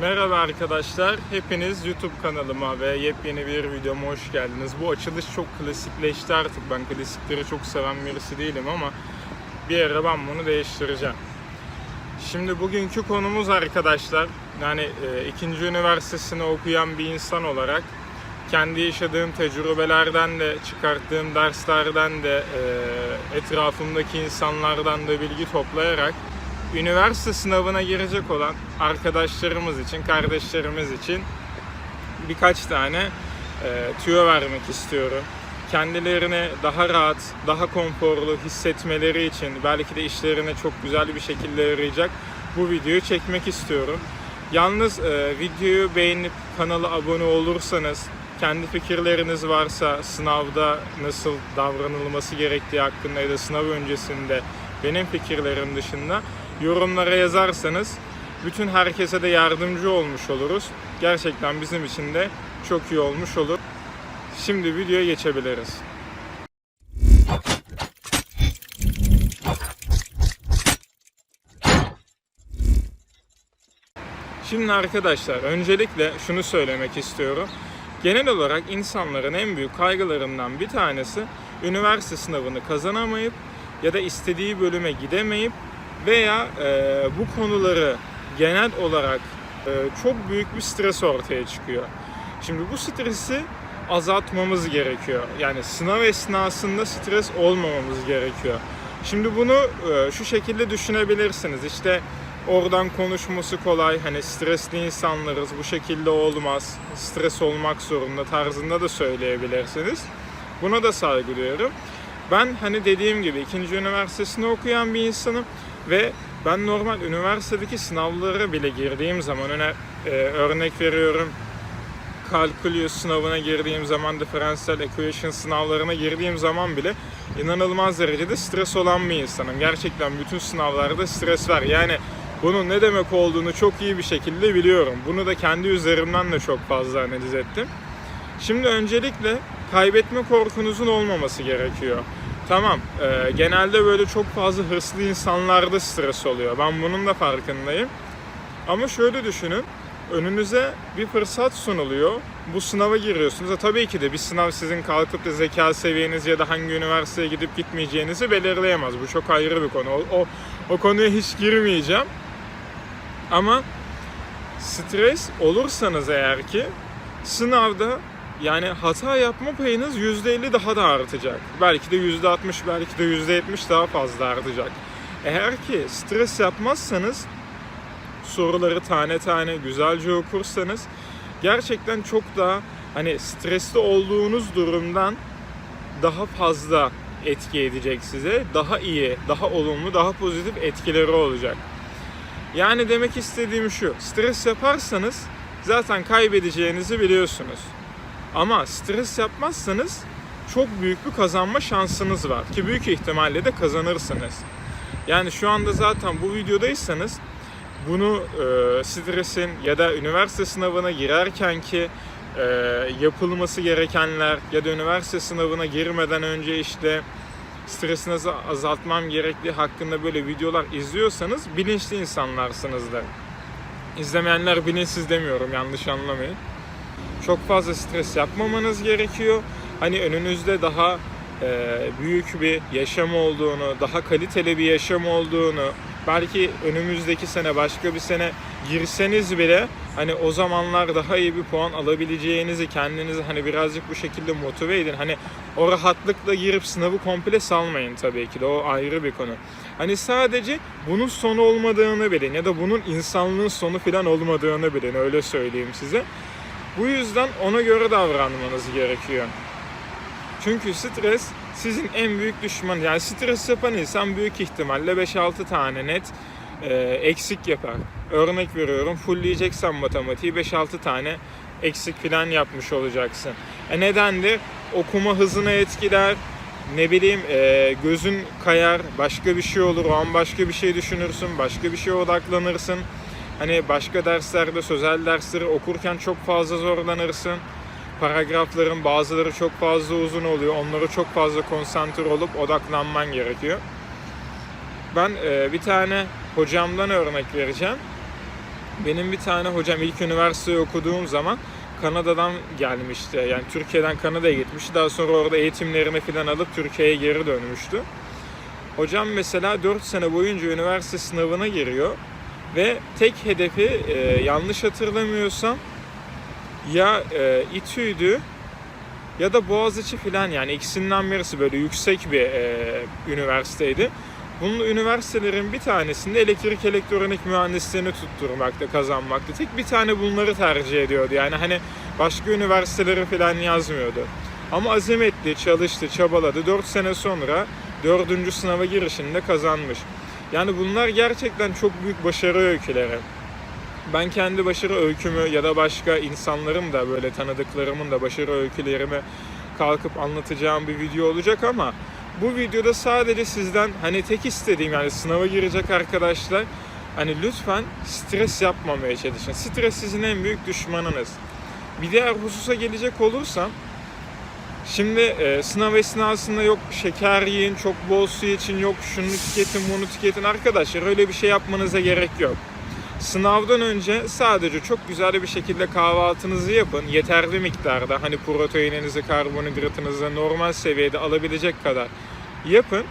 Merhaba arkadaşlar, hepiniz YouTube kanalıma ve yepyeni bir videoma hoş geldiniz. Bu açılış çok klasikleşti artık. Ben klasikleri çok seven birisi değilim ama bir ara ben bunu değiştireceğim. Şimdi bugünkü konumuz arkadaşlar, yani e, ikinci üniversitesini okuyan bir insan olarak kendi yaşadığım tecrübelerden de, çıkarttığım derslerden de, e, etrafımdaki insanlardan da bilgi toplayarak üniversite sınavına girecek olan arkadaşlarımız için, kardeşlerimiz için birkaç tane e, tüyo vermek istiyorum. Kendilerini daha rahat, daha konforlu hissetmeleri için belki de işlerine çok güzel bir şekilde yarayacak bu videoyu çekmek istiyorum. Yalnız e, videoyu beğenip kanala abone olursanız, kendi fikirleriniz varsa sınavda nasıl davranılması gerektiği hakkında ya da sınav öncesinde benim fikirlerim dışında yorumlara yazarsanız bütün herkese de yardımcı olmuş oluruz. Gerçekten bizim için de çok iyi olmuş olur. Şimdi videoya geçebiliriz. Şimdi arkadaşlar öncelikle şunu söylemek istiyorum. Genel olarak insanların en büyük kaygılarından bir tanesi üniversite sınavını kazanamayıp ya da istediği bölüme gidemeyip veya e, bu konuları genel olarak e, çok büyük bir stres ortaya çıkıyor. Şimdi bu stresi azaltmamız gerekiyor. Yani sınav esnasında stres olmamamız gerekiyor. Şimdi bunu e, şu şekilde düşünebilirsiniz. İşte oradan konuşması kolay. Hani stresli insanlarız. Bu şekilde olmaz. Stres olmak zorunda tarzında da söyleyebilirsiniz. Buna da saygı duyuyorum. Ben hani dediğim gibi ikinci üniversitesini okuyan bir insanım ve ben normal üniversitedeki sınavlara bile girdiğim zaman öne, e, örnek veriyorum kalkülüs sınavına girdiğim zaman differential equation sınavlarına girdiğim zaman bile inanılmaz derecede stres olan bir insanım. Gerçekten bütün sınavlarda stres var. Yani bunun ne demek olduğunu çok iyi bir şekilde biliyorum. Bunu da kendi üzerimden de çok fazla analiz ettim. Şimdi öncelikle kaybetme korkunuzun olmaması gerekiyor. Tamam, e, genelde böyle çok fazla hırslı insanlarda stres oluyor. Ben bunun da farkındayım. Ama şöyle düşünün, önünüze bir fırsat sunuluyor. Bu sınava giriyorsunuz. E, tabii ki de bir sınav sizin kalkıp da zeka seviyeniz ya da hangi üniversiteye gidip gitmeyeceğinizi belirleyemez. Bu çok ayrı bir konu. O, o, o konuya hiç girmeyeceğim. Ama stres olursanız eğer ki sınavda yani hata yapma payınız %50 daha da artacak. Belki de %60, belki de %70 daha fazla artacak. Eğer ki stres yapmazsanız soruları tane tane güzelce okursanız gerçekten çok daha hani stresli olduğunuz durumdan daha fazla etki edecek size. Daha iyi, daha olumlu, daha pozitif etkileri olacak. Yani demek istediğim şu. Stres yaparsanız zaten kaybedeceğinizi biliyorsunuz. Ama stres yapmazsanız çok büyük bir kazanma şansınız var ki büyük ihtimalle de kazanırsınız. Yani şu anda zaten bu videodaysanız bunu e, stresin ya da üniversite sınavına girerken ki e, yapılması gerekenler ya da üniversite sınavına girmeden önce işte stresini az- azaltmam gerektiği hakkında böyle videolar izliyorsanız bilinçli insanlarsınızdır. İzlemeyenler bilinçsiz demiyorum yanlış anlamayın çok fazla stres yapmamanız gerekiyor. Hani önünüzde daha e, büyük bir yaşam olduğunu, daha kaliteli bir yaşam olduğunu, belki önümüzdeki sene başka bir sene girseniz bile hani o zamanlar daha iyi bir puan alabileceğinizi kendinizi hani birazcık bu şekilde motive edin. Hani o rahatlıkla girip sınavı komple salmayın tabii ki de o ayrı bir konu. Hani sadece bunun sonu olmadığını bilin ya da bunun insanlığın sonu falan olmadığını bilin öyle söyleyeyim size. Bu yüzden ona göre davranmanız gerekiyor. Çünkü stres sizin en büyük düşmanı. Yani stres yapan insan büyük ihtimalle 5-6 tane net e, eksik yapar. Örnek veriyorum fullleyeceksen matematiği 5-6 tane eksik falan yapmış olacaksın. E nedendir? Okuma hızını etkiler, ne bileyim e, gözün kayar, başka bir şey olur, o an başka bir şey düşünürsün, başka bir şeye odaklanırsın. Hani başka derslerde, sözel dersleri okurken çok fazla zorlanırsın. Paragrafların bazıları çok fazla uzun oluyor. Onlara çok fazla konsantre olup odaklanman gerekiyor. Ben e, bir tane hocamdan örnek vereceğim. benim bir tane hocam ilk üniversiteyi okuduğum zaman Kanada'dan gelmişti. Yani Türkiye'den Kanada'ya gitmişti. Daha sonra orada eğitimlerini falan alıp Türkiye'ye geri dönmüştü. Hocam mesela 4 sene boyunca üniversite sınavına giriyor ve tek hedefi e, yanlış hatırlamıyorsam ya e, İTÜ'ydü ya da Boğaziçi falan yani ikisinden birisi böyle yüksek bir e, üniversiteydi. Bunun üniversitelerin bir tanesinde elektrik elektronik mühendisliğini tutturmakta, kazanmakta. Tek bir tane bunları tercih ediyordu. Yani hani başka üniversiteleri falan yazmıyordu. Ama azametli, çalıştı, çabaladı. 4 sene sonra dördüncü sınava girişinde kazanmış. Yani bunlar gerçekten çok büyük başarı öyküleri. Ben kendi başarı öykümü ya da başka insanların da böyle tanıdıklarımın da başarı öykülerimi kalkıp anlatacağım bir video olacak ama bu videoda sadece sizden hani tek istediğim yani sınava girecek arkadaşlar hani lütfen stres yapmamaya çalışın. Stres sizin en büyük düşmanınız. Bir diğer hususa gelecek olursam Şimdi e, sınav esnasında yok şeker yiyin, çok bol su için, yok şunu tüketin, bunu tüketin. Arkadaşlar öyle bir şey yapmanıza gerek yok. Sınavdan önce sadece çok güzel bir şekilde kahvaltınızı yapın. Yeterli miktarda hani proteininizi, karbonhidratınızı normal seviyede alabilecek kadar yapın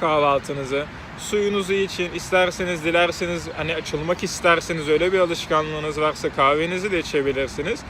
kahvaltınızı. Suyunuzu için, isterseniz dilerseniz hani açılmak isterseniz öyle bir alışkanlığınız varsa kahvenizi de içebilirsiniz.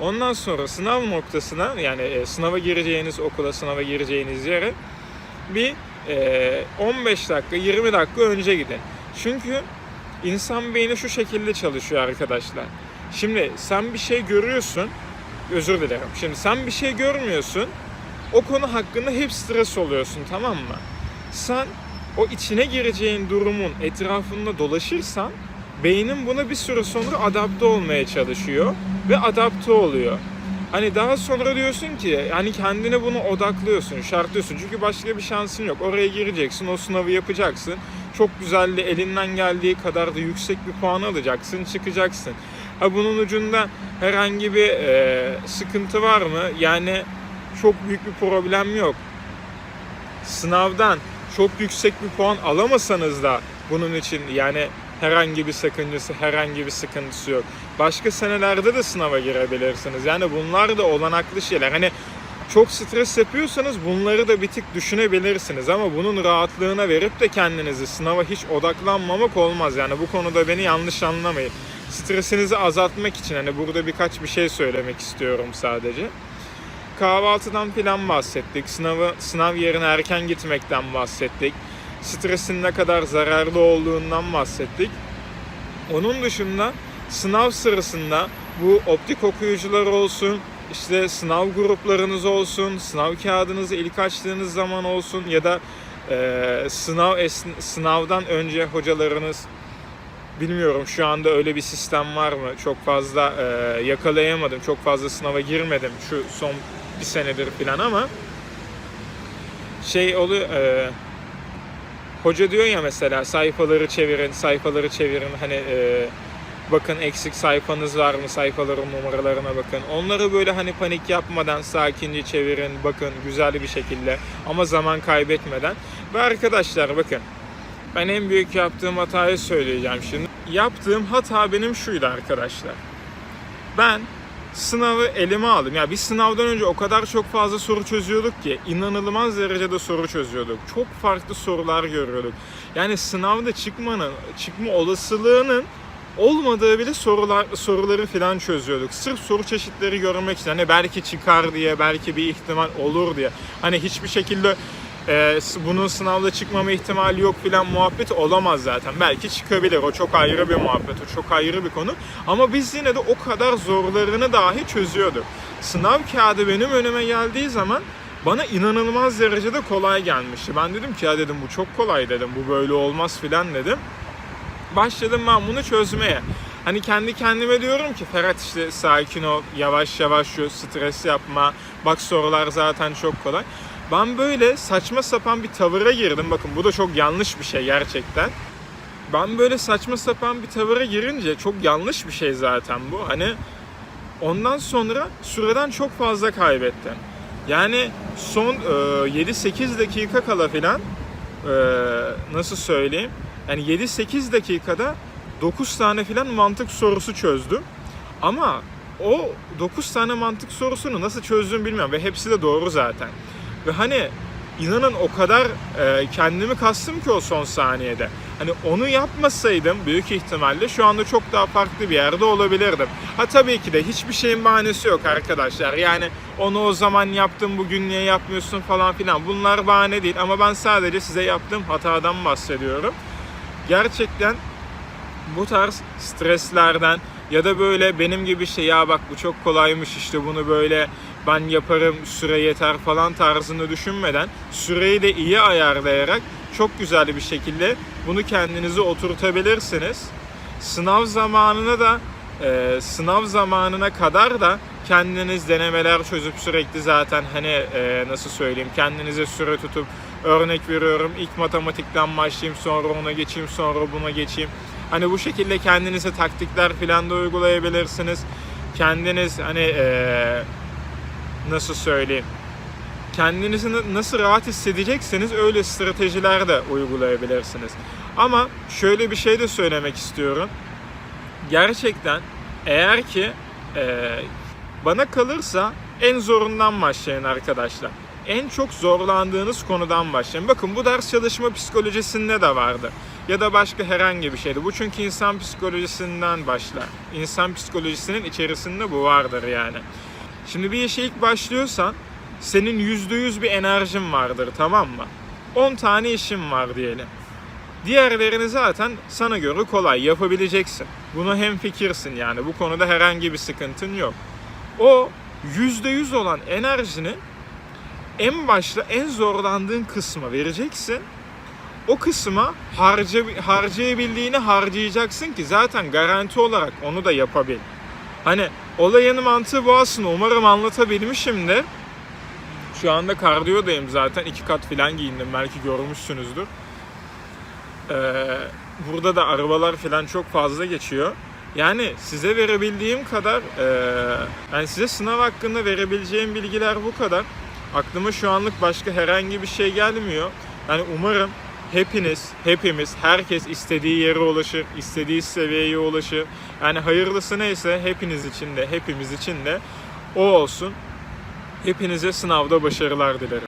Ondan sonra sınav noktasına yani e, sınava gireceğiniz okula, sınava gireceğiniz yere bir e, 15 dakika, 20 dakika önce gidin. Çünkü insan beyni şu şekilde çalışıyor arkadaşlar. Şimdi sen bir şey görüyorsun, özür dilerim. Şimdi sen bir şey görmüyorsun, o konu hakkında hep stres oluyorsun tamam mı? Sen o içine gireceğin durumun etrafında dolaşırsan beynin buna bir süre sonra adapte olmaya çalışıyor ve adapte oluyor. Hani daha sonra diyorsun ki hani kendine bunu odaklıyorsun, şartlıyorsun. Çünkü başka bir şansın yok. Oraya gireceksin, o sınavı yapacaksın. Çok güzel de elinden geldiği kadar da yüksek bir puan alacaksın, çıkacaksın. Ha bunun ucunda herhangi bir e, sıkıntı var mı? Yani çok büyük bir problem yok. Sınavdan çok yüksek bir puan alamasanız da bunun için yani herhangi bir sakıncası, herhangi bir sıkıntısı yok. Başka senelerde de sınava girebilirsiniz. Yani bunlar da olanaklı şeyler. Hani çok stres yapıyorsanız bunları da bir tık düşünebilirsiniz ama bunun rahatlığına verip de kendinizi sınava hiç odaklanmamak olmaz. Yani bu konuda beni yanlış anlamayın. Stresinizi azaltmak için hani burada birkaç bir şey söylemek istiyorum sadece. Kahvaltıdan filan bahsettik. Sınavı sınav yerine erken gitmekten bahsettik. Stresin ne kadar zararlı olduğundan bahsettik. Onun dışında sınav sırasında bu optik okuyucular olsun, işte sınav gruplarınız olsun, sınav kağıdınızı ilk açtığınız zaman olsun ya da e, sınav esn- sınavdan önce hocalarınız bilmiyorum şu anda öyle bir sistem var mı? Çok fazla e, yakalayamadım. Çok fazla sınava girmedim şu son bir senedir falan ama şey oluyor e, hoca diyor ya mesela sayfaları çevirin, sayfaları çevirin hani e, bakın eksik sayfanız var mı sayfaların numaralarına bakın. Onları böyle hani panik yapmadan sakince çevirin bakın güzel bir şekilde ama zaman kaybetmeden. Ve arkadaşlar bakın ben en büyük yaptığım hatayı söyleyeceğim şimdi. Yaptığım hata benim şuydu arkadaşlar. Ben sınavı elime aldım. Ya biz sınavdan önce o kadar çok fazla soru çözüyorduk ki inanılmaz derecede soru çözüyorduk. Çok farklı sorular görüyorduk. Yani sınavda çıkmanın, çıkma olasılığının olmadığı bile sorular soruları falan çözüyorduk. Sırf soru çeşitleri görmek için. Hani belki çıkar diye, belki bir ihtimal olur diye. Hani hiçbir şekilde e, bunun sınavda çıkmama ihtimali yok filan muhabbet olamaz zaten. Belki çıkabilir. O çok ayrı bir muhabbet. O çok ayrı bir konu. Ama biz yine de o kadar zorlarını dahi çözüyorduk. Sınav kağıdı benim önüme geldiği zaman bana inanılmaz derecede kolay gelmişti. Ben dedim ki ya dedim bu çok kolay dedim. Bu böyle olmaz filan dedim. Başladım ben bunu çözmeye. Hani kendi kendime diyorum ki Ferhat işte sakin ol, yavaş yavaş şu stres yapma. Bak sorular zaten çok kolay. Ben böyle saçma sapan bir tavıra girdim. Bakın bu da çok yanlış bir şey gerçekten. Ben böyle saçma sapan bir tavıra girince çok yanlış bir şey zaten bu. Hani ondan sonra süreden çok fazla kaybettim. Yani son e, 7-8 dakika kala filan e, nasıl söyleyeyim? Yani 7-8 dakikada 9 tane filan mantık sorusu çözdüm. Ama o 9 tane mantık sorusunu nasıl çözdüm bilmiyorum ve hepsi de doğru zaten. Ve hani inanın o kadar e, kendimi kastım ki o son saniyede. Hani onu yapmasaydım büyük ihtimalle şu anda çok daha farklı bir yerde olabilirdim. Ha tabii ki de hiçbir şeyin bahanesi yok arkadaşlar. Yani onu o zaman yaptım bugün niye yapmıyorsun falan filan. Bunlar bahane değil ama ben sadece size yaptığım hatadan bahsediyorum. Gerçekten bu tarz streslerden ya da böyle benim gibi şey ya bak bu çok kolaymış işte bunu böyle ben yaparım süre yeter falan tarzını düşünmeden süreyi de iyi ayarlayarak çok güzel bir şekilde bunu kendinize oturtabilirsiniz. Sınav zamanına da e, sınav zamanına kadar da kendiniz denemeler çözüp sürekli zaten hani e, nasıl söyleyeyim kendinize süre tutup örnek veriyorum ilk matematikten başlayayım sonra ona geçeyim sonra buna geçeyim. Hani bu şekilde kendinize taktikler falan da uygulayabilirsiniz. Kendiniz hani e, nasıl söyleyeyim kendinizi na- nasıl rahat hissedecekseniz öyle stratejiler de uygulayabilirsiniz. Ama şöyle bir şey de söylemek istiyorum. Gerçekten eğer ki e, bana kalırsa en zorundan başlayın arkadaşlar. En çok zorlandığınız konudan başlayın. Bakın bu ders çalışma psikolojisinde de vardı. Ya da başka herhangi bir şeydi. Bu çünkü insan psikolojisinden başlar. İnsan psikolojisinin içerisinde bu vardır yani. Şimdi bir işe ilk başlıyorsan senin %100 bir enerjin vardır tamam mı? 10 tane işin var diyelim. Diğerlerini zaten sana göre kolay yapabileceksin. Bunu hem fikirsin yani bu konuda herhangi bir sıkıntın yok. O %100 olan enerjini en başta en zorlandığın kısma vereceksin. O kısma harca, harcayabildiğini harcayacaksın ki zaten garanti olarak onu da yapabil. Hani olayın mantığı bu aslında umarım anlatabilmişimdir. Şu anda kardiyodayım zaten iki kat falan giyindim belki görmüşsünüzdür. Ee, burada da arabalar falan çok fazla geçiyor. Yani size verebildiğim kadar, e, yani size sınav hakkında verebileceğim bilgiler bu kadar. Aklıma şu anlık başka herhangi bir şey gelmiyor. Yani umarım hepiniz, hepimiz, herkes istediği yere ulaşır, istediği seviyeye ulaşır. Yani hayırlısı neyse hepiniz için de, hepimiz için de o olsun. Hepinize sınavda başarılar dilerim.